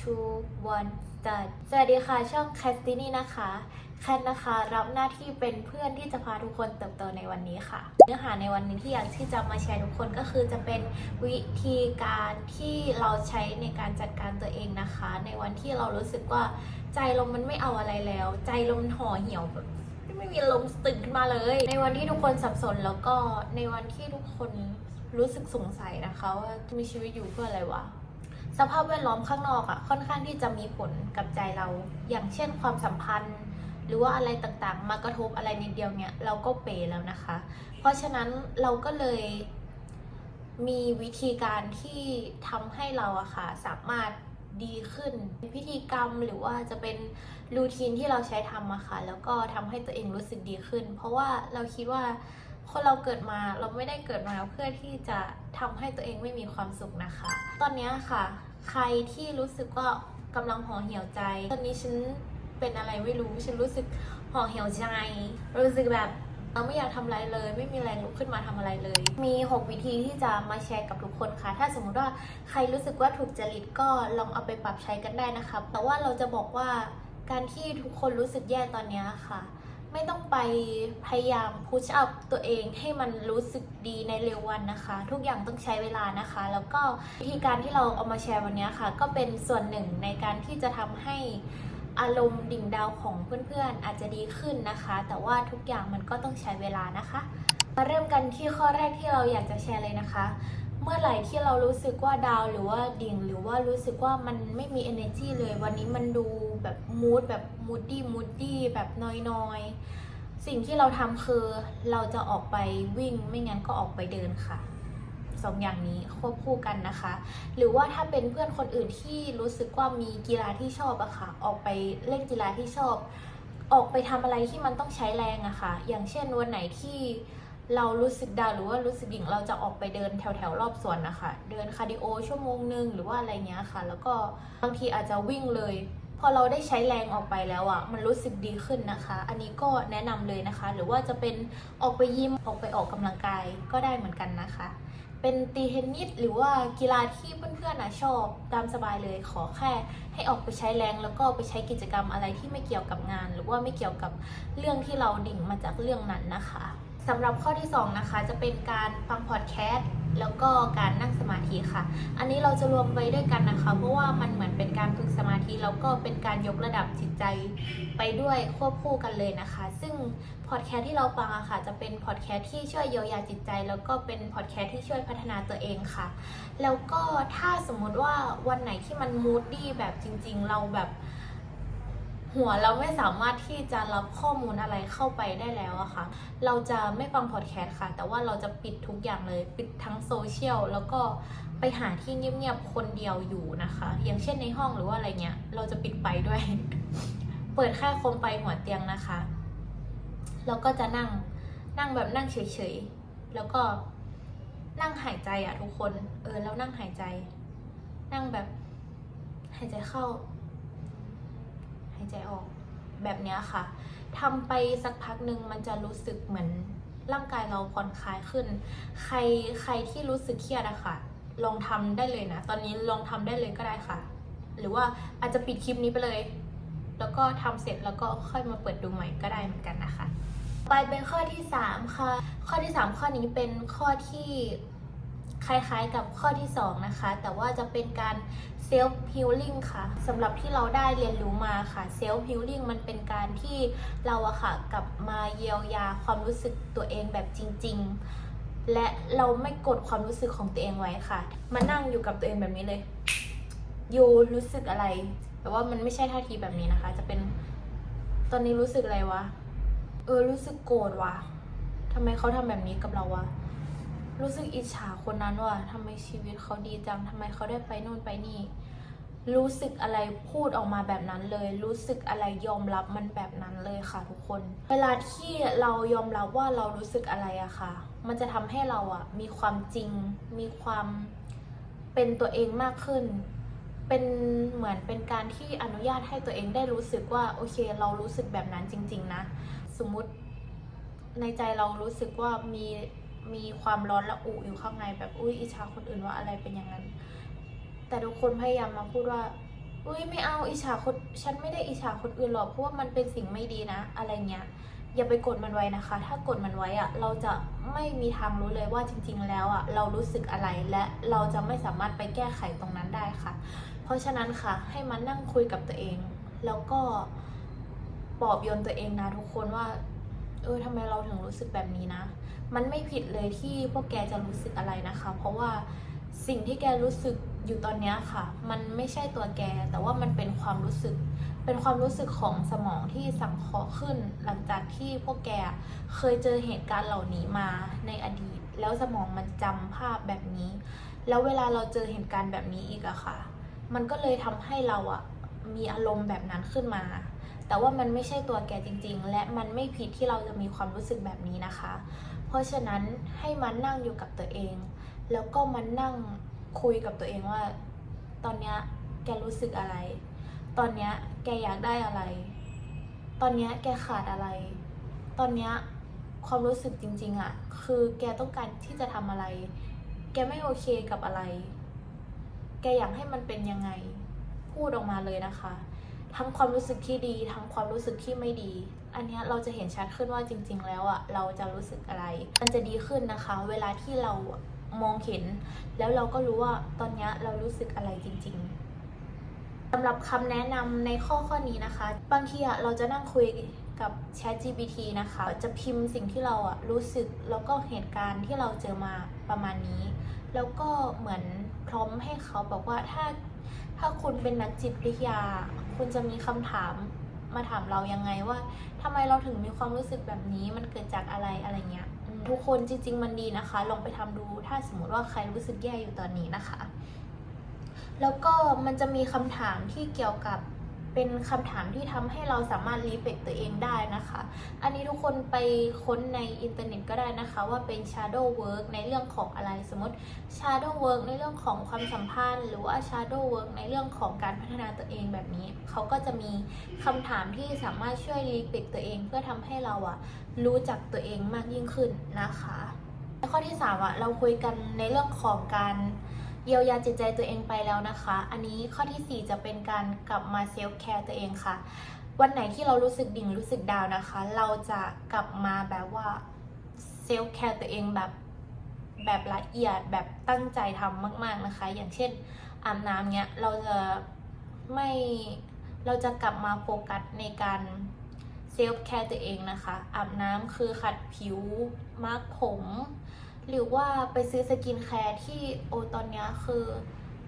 two one start สวัสดีค่ะช่อง c a s t i n i นะคะแคทนะคะรับหน้าที่เป็นเพื่อนที่จะพาทุกคนเติบโตในวันนี้ค่ะ เนื้อหาในวันนี้ที่อยากที่จะมาแชร์ทุกคนก็คือจะเป็นวิธีการที่เราใช้ในการจัดการตัวเองนะคะ ในวันที่เรารู้สึกว่าใจเรามันไม่เอาอะไรแล้ว ใจเรามันห่อเหี่ยวแบบไม่มีลมตื่นขึ้นมาเลย ในวันที่ทุกคนสับสนแล้วก็ในวันที่ทุกคนรู้สึกสงสัยนะคะว่ามีชีวิตอยู่เพื่ออะไรวะ สภาพแวดล้อมข้างนอกอะค่อนข้างที่จะมีผลกับใจเรา อย่างเช่นความสัมพันธ์ หรือว่าอะไรต่างๆ มากระทบอะไรนิดเดียวเนี่ยเราก็เป๋แล้วนะคะ เพราะฉะนั้นเราก็เลยมีวิธีการที่ทำให้เราอะค่ะสามารถดีขึ้นพิธีกรรมหรือว่าจะเป็นรูทีนที่เราใช้ทำอะค่ะแล้วก็ทำให้ตัวเองรู้สึกดีขึ้น เพราะว่าเราคิดว่าคนเราเกิดมาเราไม่ได้เกิดมาเพื่อที่จะทำให้ตัวเองไม่มีความสุขนะคะ ตอนนี้ค่ะ ใครที่รู้สึกว่ากำลังห่อเหี่ยวใจ ตอนนี้ฉันเป็นอะไรไม่รู้ ฉันรู้สึกห่อเหี่ยวใจ รู้สึกแบบเราไม่อยากทำอะไรเลย ไม่มีแรงลุกขึ้นมาทำอะไรเลย มี 6 วิธีที่จะมาแชร์กับทุกคนค่ะ ถ้าสมมติว่าใครรู้สึกว่าถูกจริตก็ลองเอาไปปรับใช้กันได้นะคะแต่ว่าเราจะบอกว่าการที่ทุกคนรู้สึกแย่ตอนนี้ค่ะ ไม่ต้องไปพยายามพุชอัพตัวเองให้มันรู้สึกดีในเร็ววันนะคะ ทุกอย่างต้องใช้เวลานะคะ แล้วก็วิธีการที่เราเอามาแชร์วันนี้ค่ะ ก็เป็นส่วนหนึ่งในการที่จะทำให้อารมณ์ดิ่งดาวของเพื่อนๆอาจจะดีขึ้นนะคะ แต่ว่าทุกอย่างมันก็ต้องใช้เวลานะคะ มาเริ่มกันที่ข้อแรกที่เราอยากจะแชร์เลยนะคะ เมื่อไหร่ที่เรารู้สึกว่าดาวหรือว่าดิ่ง หรือว่ารู้สึกว่ามันไม่มี energy เลย วันนี้มันดูแบบมูดแบบมูดดี้มูดดี้แบบน้อยๆสิ่งที่เราทำคือเราจะออกไปวิ่งไม่งั้นก็ออกไปเดินค่ะสองอย่างนี้ควบคู่กันนะคะ หรือว่าถ้าเป็นเพื่อนคนอื่นที่รู้สึกว่ามีกีฬาที่ชอบอะค่ะ ออกไปเล่นกีฬาที่ชอบ ออกไปทำอะไรที่มันต้องใช้แรงอะค่ะ อย่างเช่นวันไหนที่ เรารู้สึกดาวหรือว่ารู้สึกดิ่งเราจะออกไปเดินแถวแถวรอบสวนนะคะ เดินคาร์ดิโอชั่วโมงหนึ่งหรือว่าอะไรเงี้ยค่ะ แล้วก็บางทีอาจจะวิ่งเลย พอเราได้ใช้แรงออกไปแล้วอะมันรู้สึกดีขึ้นนะคะ อันนี้ก็แนะนำเลยนะคะ หรือว่าจะเป็นออกไปยิมออกไปออกกำลังกายก็ได้เหมือนกันนะคะ เป็นตีเทนนิสหรือว่ากีฬาที่เพื่อนๆนะชอบตามสบายเลยขอแค่ ให้ออกไปใช้แรงแล้วก็ไปใช้กิจกรรมอะไรที่ไม่เกี่ยวกับงาน หรือว่าไม่เกี่ยวกับเรื่องที่เราดิ่งมาจากเรื่องนั้นนะคะ สำหรับข้อที่สองนะคะ จะเป็นการฟังพอดแคสต์แล้วก็การนั่งสมาธิค่ะ อันนี้เราจะรวมไว้ด้วยกันนะคะ เพราะว่ามันเหมือนเป็นการฝึกสมาธิแล้วก็เป็นการยกระดับจิตใจไปด้วยควบคู่กันเลยนะคะ ซึ่งพอดแคสต์ที่เราฟังอะค่ะ จะเป็นพอดแคสต์ที่ช่วยเยียวยาจิตใจ แล้วก็เป็นพอดแคสต์ที่ช่วยพัฒนาตัวเองค่ะ แล้วก็ถ้าสมมุติว่าวันไหนที่มันมูดดี้แบบจริง ๆ เราแบบ หัวเราไม่สามารถที่จะรับข้อมูลอะไรเข้าไปได้แล้วอะค่ะ เราจะไม่ฟังพอดแคสต์ค่ะ แต่ว่าเราจะปิดทุกอย่างเลย ปิดทั้งโซเชียลแล้วก็ไปหาที่เงียบๆคนเดียวอยู่นะคะ อย่างเช่นในห้องหรือว่าอะไรเงี้ย เราจะปิดไฟด้วย เปิดแค่โคมไฟหัวเตียงนะคะ แล้วก็จะนั่ง นั่งแบบนั่งเฉยๆ แล้วก็นั่งหายใจอะทุกคน เออ แล้วนั่งหายใจ นั่งแบบหายใจเข้า หายใจออกแบบนี้ค่ะทำไปสักพักหนึ่งมันจะรู้สึกเหมือนร่างกายเราผ่อนคลายขึ้น ใครใครที่รู้สึกเครียดอะค่ะ ลองทำได้เลยนะ ตอนนี้ลองทำได้เลยก็ได้ค่ะ หรือว่าอาจจะปิดคลิปนี้ไปเลย แล้วก็ทำเสร็จแล้วก็ค่อยมาเปิดดูใหม่ก็ได้เหมือนกันนะคะ ไปเป็นข้อที่ 3 ค่ะ ข้อที่ 3 ข้อนี้เป็นข้อที่ คล้ายๆกับข้อที่ 2 นะคะ แต่ว่าจะเป็นการเซลฟ์ฮิลลิ่งค่ะสำหรับที่เราได้เรียนรู้มาค่ะเซลฟ์ฮิลลิ่งมันเป็นการที่เราอะค่ะกลับมาเยียวยาความรู้สึกตัวเองแบบจริง ๆ และเราไม่กดความรู้สึกของตัวเองไว้ค่ะ มานั่งอยู่กับตัวเองแบบนี้เลยอยู่รู้สึกอะไร แต่ว่ามันไม่ใช่ท่าทีแบบนี้นะคะ จะเป็นตอนนี้รู้สึกอะไรวะ เออรู้สึกโกรธวะทำไมเขาทำแบบนี้กับเราวะ รู้สึกอิจฉาคนนั้นว่ะทำไมชีวิตเขาดีจังทำไมเขาได้ไปนู่นไปนี่ รู้สึกอะไรพูดออกมาแบบนั้นเลย รู้สึกอะไรยอมรับมันแบบนั้นเลยค่ะทุกคน เวลาที่เรายอมรับว่าเรารู้สึกอะไรอะค่ะ มันจะทำให้เราอะมีความจริง มีความเป็นตัวเองมากขึ้น เป็นเหมือนเป็นการที่อนุญาตให้ตัวเองได้รู้สึกว่าโอเค เรารู้สึกแบบนั้นจริง ๆ นะ สมมุติในใจเรารู้สึกว่ามี มีความร้อนระอุอยู่ข้างในแบบอุ้ยอิจฉาคนอื่นว่าอะไรเป็นอย่างนั้น แต่ทุกคนพยายามมาพูดว่า อุ้ยไม่เอาอิจฉาคนฉันไม่ได้อิจฉาคนอื่นหรอกเพราะว่ามันเป็นสิ่งไม่ดีนะ อะไรเงี้ยอย่าไปกดมันไว้นะคะ ถ้ากดมันไว้อะเราจะไม่มีทางรู้เลยว่าจริง ๆ แล้วอะเรารู้สึกอะไรและเราจะไม่สามารถไปแก้ไขตรงนั้นได้ค่ะ เพราะฉะนั้นค่ะ ให้มันนั่งคุยกับตัวเอง แล้วก็ปลอบโยนตัวเองนะทุกคนว่า เออทำไมเราถึงรู้สึกแบบนี้นะ มันไม่ผิดเลยที่พวกแกจะรู้สึกอะไรนะคะ เพราะว่าสิ่งที่แกรู้สึกอยู่ตอนนี้ค่ะ มันไม่ใช่ตัวแก แต่ว่ามันเป็นความรู้สึก เป็นความรู้สึกของสมองที่สังเคราะห์ขึ้น หลังจากที่พวกแกเคยเจอเหตุการณ์เหล่านี้มาในอดีต แล้วสมองมันจำภาพแบบนี้ แล้วเวลาเราเจอเหตุการณ์แบบนี้อีกอะค่ะ มันก็เลยทำให้เราอะมีอารมณ์แบบนั้นขึ้นมา แต่ว่ามันไม่ใช่ตัวแกจริง ๆ และมันไม่ผิดที่เราจะมีความรู้สึกแบบนี้นะคะ เพราะฉะนั้นให้มันนั่งอยู่กับตัวเอง แล้วก็มันนั่งคุยกับตัวเองว่า ตอนเนี้ยแกรู้สึกอะไร ตอนเนี้ยแกอยากได้อะไร ตอนเนี้ยแกขาดอะไร ตอนเนี้ยความรู้สึกจริง ๆอะคือแกต้องการที่จะทำอะไร แกไม่โอเคกับอะไร แกอยากให้มันเป็นยังไง พูดออกมาเลยนะคะ ทั้งความรู้สึกที่ดี ทั้งความรู้สึกที่ไม่ดี อันนี้เราจะเห็นชัดขึ้นว่าจริง ๆ แล้วอะเราจะรู้สึกอะไร มันจะดีขึ้นนะคะ เวลาที่เรามองเห็น แล้วเราก็รู้ว่าตอนนี้เรารู้สึกอะไรจริง ๆสำหรับคำแนะนำในข้อข้อนี้นะคะ บางทีอะเราจะนั่งคุยกับ Chat GPT นะคะ จะพิมพ์สิ่งที่เราอะรู้สึกแล้วก็เหตุการณ์ที่เราเจอมาประมาณนี้ แล้วก็เหมือนพร้อมให้เขาบอกว่าถ้าถ้าคุณเป็นนักจิตวิทยา คุณจะมีคำถามมาถามเรายังไงว่าทำไมเราถึงมีความรู้สึกแบบนี้มันเกิดจากอะไรอะไรเงี้ยทุกคนจริง ๆ มันดีนะคะ ลองไปทำดูถ้าสมมติว่าใครรู้สึกแย่อยู่ตอนนี้นะคะ แล้วก็มันจะมีคำถามที่เกี่ยวกับ เป็นคำถามที่ทำให้เราสามารถรีเฟกตัวเองได้นะคะ อันนี้ทุกคนไปค้นในอินเทอร์เน็ตก็ได้นะคะว่าเป็น shadow work ในเรื่องของอะไรสมมติ shadow work ในเรื่องของความสัมพันธ์ หรือว่า shadow work ในเรื่องของการพัฒนาตัวเองแบบนี้ เขาก็จะมีคำถามที่สามารถช่วยรีเฟกตัวเอง เพื่อทำให้เราอะรู้จักตัวเองมากยิ่งขึ้นนะคะข้อที่3อะเราคุยกันในเรื่องของการ เยียวยาจิตใจตัวเองไปแล้วนะคะ อันนี้ข้อทีสี่ 4 จะเป็นการกลับมาเซลฟ์แคร์ตัวเองค่ะ วันไหนที่เรารู้สึกดิ่งรู้สึกดาวน์นะคะ เราจะกลับมาแบบว่าเซลฟ์แคร์ตัวเองแบบแบบละเอียดแบบตั้งใจทำมาก ๆนะคะ อย่างเช่นอาบน้ำเนี้ยเราจะไม่เราจะกลับมาโฟกัสในการเซลฟ์แคร์ตัวเองนะคะ อาบน้ำคือขัดผิวมาร์กผม หรือว่าไปซื้อสกินแคร์ที่โอตอนเนี้ยคือ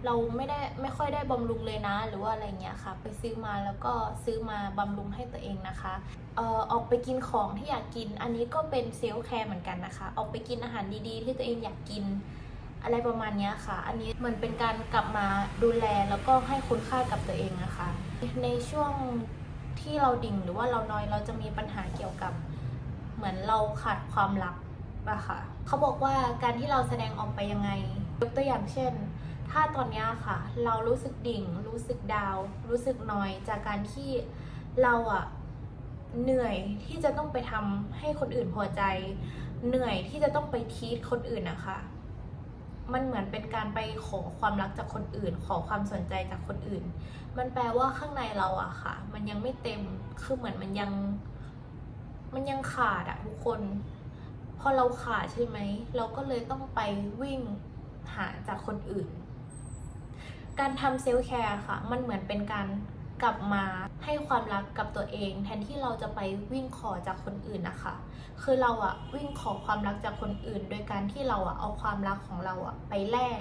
เราไม่ได้ไม่ค่อยได้บำรุงเลยนะ หรือว่าอะไรเงี้ยค่ะ ไปซื้อมาแล้วก็ซื้อมาบำรุงให้ตัวเองนะคะเอ่อออกไปกินของที่อยากกิน อันนี้ก็เป็นเซลฟ์แคร์เหมือนกันนะคะ ออกไปกินอาหารดีๆ ที่ตัวเองอยากกิน อะไรประมาณนี้ค่ะ อันนี้เหมือนเป็นการกลับมาดูแลแล้วก็ให้คุณค่ากับตัวเองนะคะ ในช่วงที่เราดิ่งหรือว่าเราน้อยเราจะมีปัญหาเกี่ยวกับ เหมือนเราขาดความรัก อะค่ะเขาบอกว่าการที่เราแสดงออกไปยังไง ยกตัวอย่างเช่น ถ้าตอนนี้ค่ะ เรารู้สึกดิ่ง รู้สึกดาว รู้สึกน้อยจากการที่เราอะเหนื่อยที่จะต้องไปทำให้คนอื่นพอใจ เหนื่อยที่จะต้องไปทีทคนอื่นนะคะมันเหมือนเป็นการไปขอความรักจากคนอื่น ขอความสนใจจากคนอื่น มันแปลว่าข้างในเราอะค่ะ มันยังไม่เต็ม คือเหมือนมันยัง มันยังขาดอะทุกคน พอเราขาดใช่ไหม เราก็เลยต้องไปวิ่งหาจากคนอื่น การทำเซลล์แคร์ค่ะ มันเหมือนเป็นการกลับมาให้ความรักกับตัวเอง แทนที่เราจะไปวิ่งขอจากคนอื่นนะคะ คือเราอะวิ่งขอความรักจากคนอื่น โดยการที่เราอะเอาความรักของเราอะไปแลก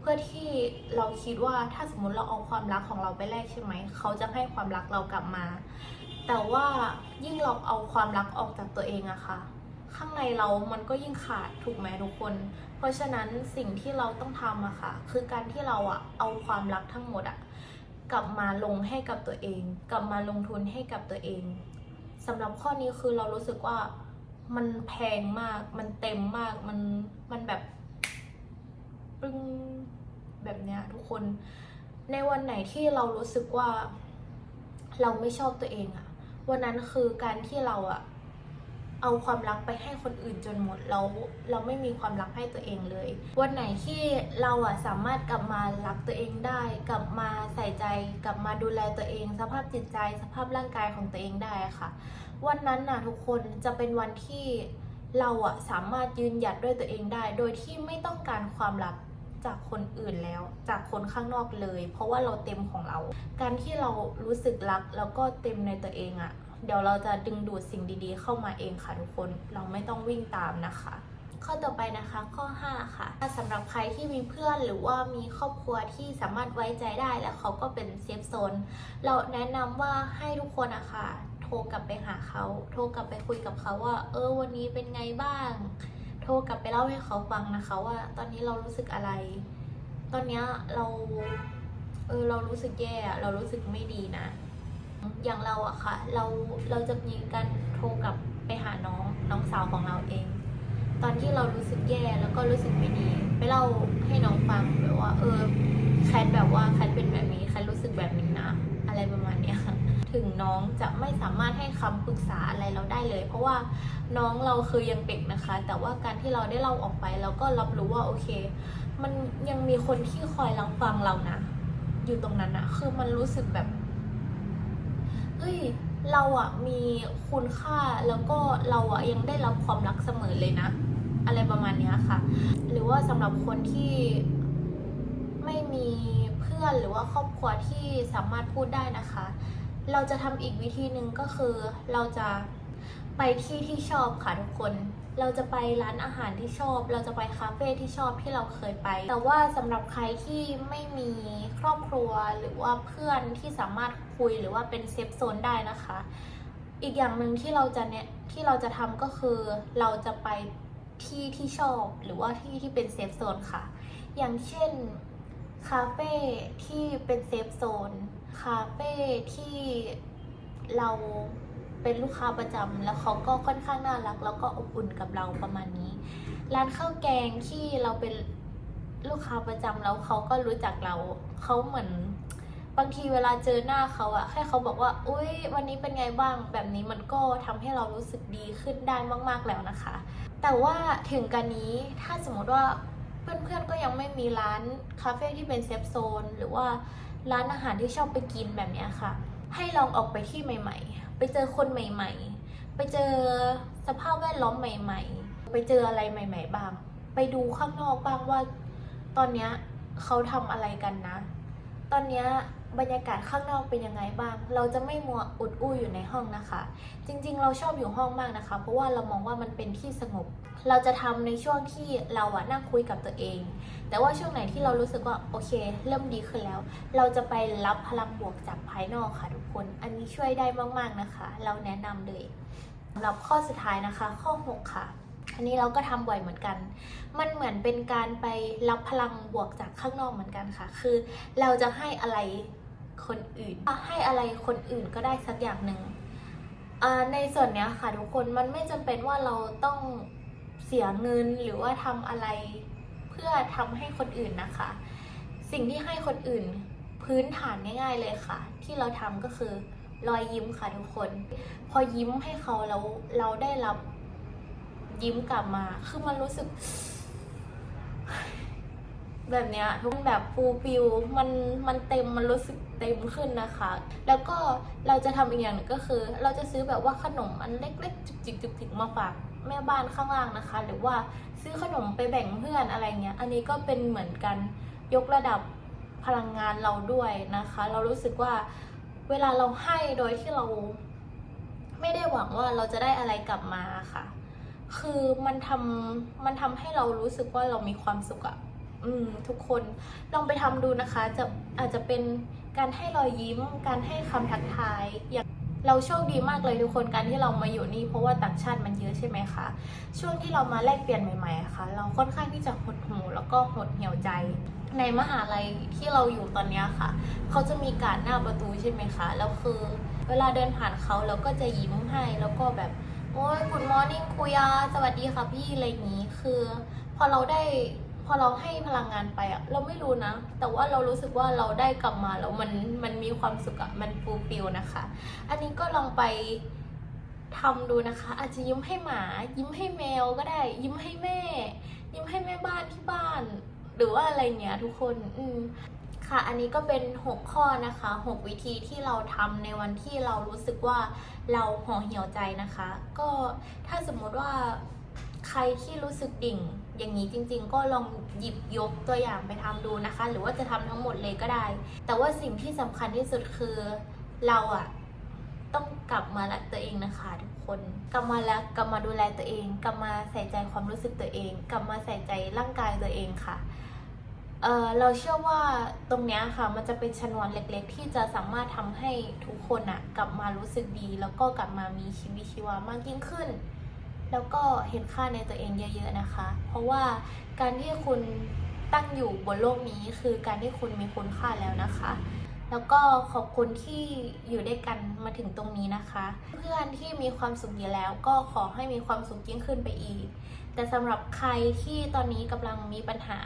เพื่อที่เราคิดว่าถ้าสมมติเราเอาความรักของเราไปแลกใช่ไหม เขาจะให้ความรักเรากลับมา แต่ว่ายิ่งเราเอาความรักออกจากตัวเองอะค่ะ ข้างในเรามันก็ยิ่งขาดถูกไหมทุกคน เพราะฉะนั้นสิ่งที่เราต้องทำอะค่ะ คือการที่เราอะเอาความรักทั้งหมดอะกลับมาลงให้กับตัวเอง กลับมาลงทุนให้กับตัวเองสำหรับข้อนี้คือเรารู้สึกว่ามันแพงมาก มันเต็มมาก มัน มันแบบปึ้งแบบเนี้ยทุกคน ในวันไหนที่เรารู้สึกว่า เราไม่ชอบตัวเองอะวันนั้นคือการที่เราอะ เอาความรักไปให้คนอื่นจนหมดแล้วเราไม่มีความรักให้ตัวเองเลย วันไหนที่เราอะสามารถกลับมารักตัวเองได้ กลับมาใส่ใจ กลับมาดูแลตัวเอง สภาพจิตใจ สภาพร่างกายของตัวเองได้ค่ะ วันนั้นน่ะทุกคนจะเป็นวันที่เราอะสามารถยืนหยัดด้วยตัวเองได้ โดยที่ไม่ต้องการความรักจากคนอื่นแล้วจากคนข้างนอกเลย เพราะว่าเราเต็มของเรา การที่เรารู้สึกรักแล้วก็เต็มในตัวเองอะ เดี๋ยวเราจะดึงดูดสิ่งดีๆ เข้ามาเองค่ะทุกคน เราไม่ต้องวิ่งตามนะคะ ข้อต่อไปนะคะข้อ 5 ค่ะสำหรับใครที่มีเพื่อนหรือว่ามีครอบครัวที่สามารถไว้ใจได้และเขาก็เป็นเซฟโซนเราแนะนำว่าให้ทุกคนอะค่ะโทรกลับไปหาเขาโทรกลับไปคุยกับเขาว่า เออวันนี้เป็นไงบ้าง โทรกลับไปเล่าให้เขาฟังนะคะว่า ตอนนี้เรารู้สึกอะไร ตอนนี้เราเออเรารู้สึกแย่เรารู้สึกไม่ดีนะ อย่างเราอะค่ะ เราเราจะมีการโทรกลับไปหาน้องน้องสาวของเราเอง ตอนที่เรารู้สึกแย่แล้วก็รู้สึกไม่ดีไปเล่าให้น้องฟังแบบว่า เออแคทแบบว่าแคทเป็นแบบนี้แคทรู้สึกแบบนี้นะอะไรประมาณเนี้ยถึงน้องจะไม่สามารถให้คำปรึกษาอะไรเราได้เลย เพราะว่าน้องเราคือยังเด็กนะคะ แต่ว่าการที่เราได้เล่าออกไปเราก็รับรู้ว่าโอเค มันยังมีคนที่คอยรับฟังเรานะ อยู่ตรงนั้นอะคือมันรู้สึกแบบ เอ้ย เราอะมีคุณค่าแล้วก็เราอะยังได้รับความรักเสมอเลยนะ อะไรประมาณนี้ค่ะ หรือว่าสำหรับคนที่ไม่มีเพื่อนหรือว่าครอบครัวที่สามารถพูดได้นะคะ เราจะทำอีกวิธีหนึ่งก็คือเราจะไปที่ที่ชอบค่ะทุกคน เราจะไปร้านอาหารที่ชอบ เราจะไปคาเฟ่ที่ชอบที่เราเคยไป แต่ว่าสำหรับใครที่ไม่มีครอบครัวหรือว่าเพื่อนที่สามารถคุยหรือว่าเป็นเซฟโซนได้นะคะ อีกอย่างหนึ่งที่เราจะเนี่ยที่เราจะทำก็คือเราจะไปที่ที่ชอบหรือว่าที่ที่เป็นเซฟโซนค่ะ อย่างเช่นคาเฟ่ที่เป็นเซฟโซน คาเฟ่ที่เรา เป็นลูกค้าประจำแล้วเขาก็ค่อนข้างน่ารัก แล้วก็อบอุ่นกับเราประมาณนี้ ร้านข้าวแกงที่เราเป็นลูกค้าประจำแล้วเขาก็รู้จักเราเขาเหมือนบางทีเวลาเจอหน้าเขาอะแค่เขาบอกว่า อุ้ยวันนี้เป็นไงบ้าง แบบนี้มันก็ทำให้เรารู้สึกดีขึ้นได้มาก ๆแล้วนะคะ แต่ว่าถึงกันนี้ถ้าสมมติว่าเพื่อนๆก็ยังไม่มีร้านคาเฟ่ที่เป็นเซฟโซนหรือว่าร้านอาหารที่ชอบไปกินแบบนี้ค่ะ ให้ลองออกไปที่ใหม่ ๆ ไปเจอคนใหม่ ๆ ไปเจอสภาพแวดล้อมใหม่ ๆ ไปเจออะไรใหม่ ๆ บ้าง ไปดูข้างนอกบ้างว่า ตอนเนี้ยเขาทำอะไรกันนะ ตอนเนี้ย บรรยากาศข้างนอกเป็นยังไงบ้าง เราจะไม่มัวอุดอู้อยู่ในห้องนะคะ จริงๆ เราชอบอยู่ห้องมากนะคะ เพราะว่าเรามองว่ามันเป็นที่สงบ เราจะทำในช่วงที่เราอะนั่งคุยกับตัวเอง แต่ว่าช่วงไหนที่เรารู้สึกว่าโอเค เริ่มดีขึ้นแล้ว เราจะไปรับพลังบวกจากภายนอกค่ะทุกคน อันนี้ช่วยได้มากๆนะคะ เราแนะนำเลยสำหรับข้อสุดท้ายนะคะ ข้อ 6 ค่ะ อันนี้เราก็ทำบ่อยเหมือนกัน มันเหมือนเป็นการไปรับพลังบวกจากข้างนอกเหมือนกันค่ะ คือเราจะให้อะไรคนอื่นให้อะไรคนอื่นก็ได้สักอย่างหนึ่งในส่วนเนี้ยค่ะทุกคนมันไม่จำเป็นว่าเราต้องเสียเงินหรือว่าทำอะไรเพื่อทำให้คนอื่นนะคะ สิ่งที่ให้คนอื่นพื้นฐานง่าย ๆเลยค่ะ ที่เราทำก็คือรอยยิ้มค่ะทุกคน พอยิ้มให้เขาแล้วเราได้รับ ยิ้มกลับมา คือมันรู้สึก แบบเนี้ยทุกแบบฟูลฟิลมันมันเต็มมันรู้สึกเต็มขึ้นนะคะ แล้วก็เราจะทำอีกอย่างหนึ่งก็คือ เราจะซื้อแบบว่าขนมอันเล็กๆ จุกจิกจุกจิกมาฝากแม่บ้านข้างล่างนะคะ หรือว่าซื้อขนมไปแบ่งเพื่อนอะไรเงี้ย อันนี้ก็เป็นเหมือนกันยกระดับพลังงานเราด้วยนะคะ เรารู้สึกว่าเวลาเราให้โดยที่เราไม่ได้หวังว่าเราจะได้อะไรกลับมาค่ะ คือมันทำมันทำให้เรารู้สึกว่าเรามีความสุขอะอืมทุกคนลองไปทำดูนะคะ จะอาจจะเป็นการให้รอยยิ้ม การให้คำทักทายอย่างเราโชคดีมากเลยทุกคนการที่เรามาอยู่นี่เพราะว่าต่างชาติมันเยอะใช่ไหมคะช่วงที่เรามาแลกเปลี่ยนใหม่ๆะค่ะ เราค่อนข้างที่จะหดหูแล้วก็หดเหี่ยวใจ ในมหาลัยที่เราอยู่ตอนนี้ค่ะ เขาจะมีการหน้าประตูใช่ไหมคะแล้วคือ เวลาเดินผ่านเขาเราก็จะยิ้มให้แล้วก็แบบ โอ้ย good morning คุยาสวัสดีค่ะพี่อะไรอย่างนี้ คือ พอเราได้พอเราให้พลังงานไปอะเราไม่รู้นะ แต่ว่าเรารู้สึกว่าเราได้กลับมาแล้วมันมันมีความสุขอะมันฟูลฟิลนะคะ อันนี้ก็ลองไปททำดูนะคะ อาจจะยิ้มให้หมา ยิ้มให้แมวก็ได้ ยิ้มให้แม่ ยิ้มให้แม่บ้านที่บ้าน หรือว่าอะไรเงี้ยทุกคน อืม ค่ะ อันนี้ก็เป็น 6 ข้อนะคะ 6 วิธีที่เราทำในวันที่เรารู้สึกว่าเราห่อเหี่ยวใจนะคะ ก็ถ้าสมมติว่าใครที่รู้สึกดิ่ง อย่างนี้จริง ๆ ก็ลองหยิบยกตัวอย่างไปทำดูนะคะ หรือว่าจะทำทั้งหมดเลยก็ได้ แต่ว่าสิ่งที่สำคัญที่สุดคือเราอะต้องกลับมารักตัวเองนะคะทุกคนกลับมารักกลับมาดูแลตัวเอง กลับมาใส่ใจความรู้สึกตัวเอง กลับมาใส่ใจร่างกายตัวเองค่ะ เเราเชื่อว่าตรงนี้ค่ะมันจะเป็นชนวนเล็ก ๆ ที่จะสามารถทำให้ทุกคนอะกลับมารู้สึกดี แล้วก็กลับมามีชีวิตชีวามากยิ่งขึ้น แล้วก็เห็นค่าในตัวเองเยอะ ๆนะคะ เพราะว่าการที่คุณตั้งอยู่บนโลกนี้คือการที่คุณมีคุณค่าแล้วนะคะ แล้วก็ขอบคุณที่อยู่ด้วยกันมาถึงตรงนี้นะคะ เพื่อนที่มีความสุขอยู่แล้ว ก็ขอให้มีความสุขยิ่งขึ้นไปอีก แต่สำหรับใครที่ตอนนี้กำลังมีปัญหา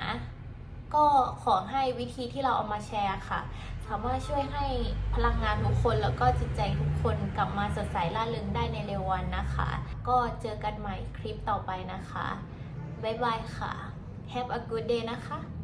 ก็ขอให้วิธีที่เราเอามาแชร์ค่ะ สามารถช่วยให้พลังงานทุกคนแล้วก็จิตใจทุกคนกลับมาสดใสร่าเริงได้ในเร็ววันนะคะ ก็เจอกันใหม่คลิปต่อไปนะคะ บ๊ายบายค่ะ Have a good day นะคะ